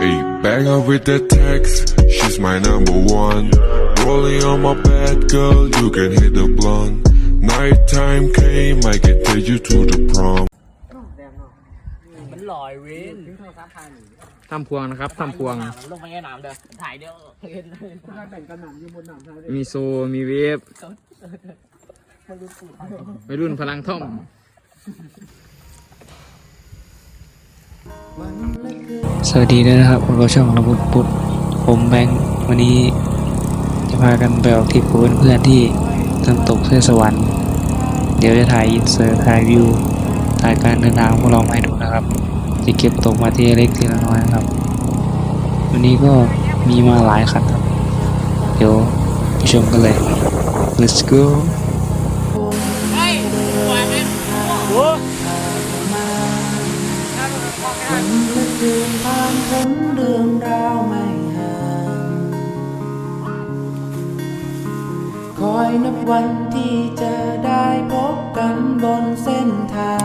Bang her with that text, she's my number one. Rolling on my bed, girl, you can hit the blunt. Nighttime came, I can take you to the prom. มันลอยเว้นทำพวงนะครับทำพวง ลงไปในน้ำเด้อถ่ายเด้อเห็นเลยมีโซ มีเวฟวัยรุ่นพลังท่อม สวัสดีด้วยนะครับพวกเราช่องระบุดปุดผมแบงค์วันนี้จะพากันไปออกทริปกับเพื่อนๆที่น้ำตกเสื้อสวรรค์ เดี๋ยวจะถ่ายอินเสิร์ตถ่ายวิวถ่ายการเดินทางของพวกเราให้ดูนะครับ จะเก็บตกมาทีเล็กทีละน้อยนะครับ วันนี้ก็มีมาหลายคันครับเดี๋ยวไปชมกันเลย let's go ผ่านพ้นเรื่องราวไม่ห่างคอยนับวันที่จะได้พบกันบนเส้นทาง